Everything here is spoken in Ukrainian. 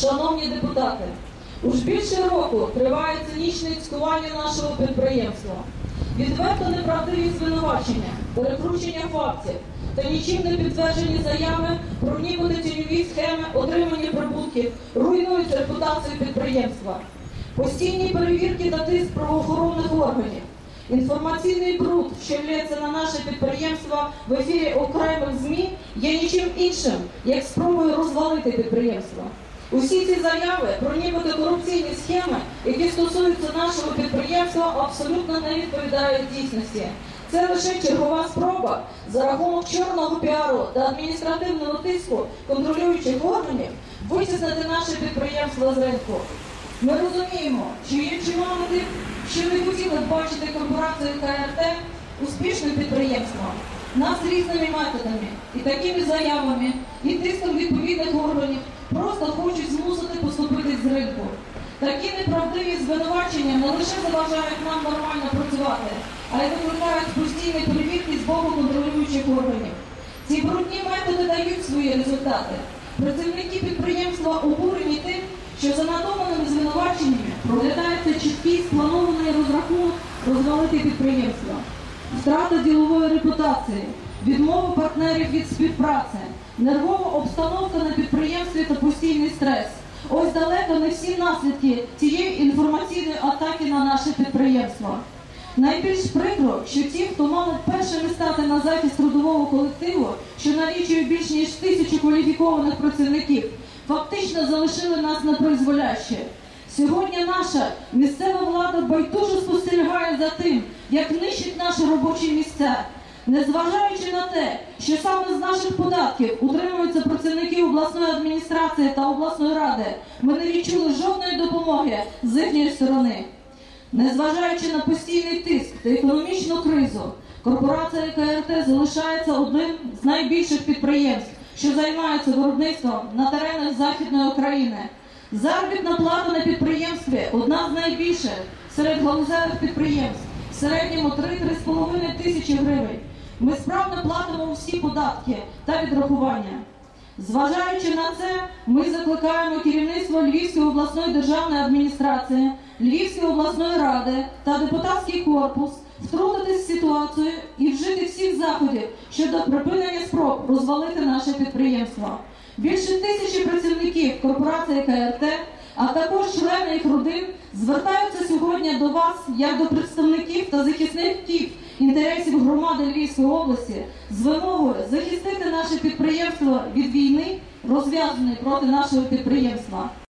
Шановні депутати, уж більше року триває цинічне цькування нашого підприємства. Відверто неправдиві звинувачення, перекручення фактів та нічим не підтверджені заяви про нібито тіньові схеми отримання прибутків руйнують репутацію підприємства. Постійні перевірки та тиск правоохоронних органів. Інформаційний бруд, що лється на наше підприємство в ефірі окремих ЗМІ, є нічим іншим, як спробою розвалити підприємство. Усі ці заяви про нібито корупційні схеми, які стосуються нашого підприємства, абсолютно не відповідають дійсності. Це лише чергова спроба за рахунок чорного піару та адміністративного тиску контролюючих органів витіснити наше підприємство з ринку. Ми розуміємо, що є тих, що не хотіли бачити корпорацію КРТ успішним підприємством. Нас різними методами і такими заявами, і тиском відповідних органів просто хочуть змусити поступитись з ринку. Такі неправдиві звинувачення не лише заважають нам нормально працювати, а й викликають постійні перевірки з боку контролюючих органів. Ці брудні методи дають свої результати. Працівники підприємства обурені тим, що за надуманими звинуваченнями проглядається чіткий спланований розрахунок розвалити підприємство, втрата ділової репутації, відмова партнерів від співпраці, нервова обстановка на підприємстві та постійний стрес. Ось далеко не всі наслідки цієї інформаційної атаки на наше підприємство. Найбільш прикро, що ті, хто мали першими стати на захист трудового колективу, що налічує більш ніж тисячу кваліфікованих працівників, фактично залишили нас на призволяще. Сьогодні наша місцева влада байдуже спостерігає за тим, як нищить наші робочі місця. Незважаючи на те, що саме з наших податків утримуються працівники обласної адміністрації та обласної ради, ми не відчули жодної допомоги з їхньої сторони. Незважаючи на постійний тиск та економічну кризу, корпорація КРТ залишається одним з найбільших підприємств, що займаються виробництвом на теренах Західної України. Заробітна плата на підприємстві одна з найбільших серед галузевих підприємств, в середньому 3-3,5 тисячі гривень. Ми справно платимо усі податки та відрахування. Зважаючи на це, ми закликаємо керівництво Львівської обласної державної адміністрації, Львівської обласної ради та депутатський корпус втрутитись в ситуацію і вжити всіх заходів щодо припинення спроб розвалити наше підприємство. Більше тисячі працівників корпорації КРТ, а також члени їх родин звертаються сьогодні до вас як до представників та захисників інтересів громади Львівської області з вимогою захистити наше підприємство від війни, розв'язаної проти нашого підприємства.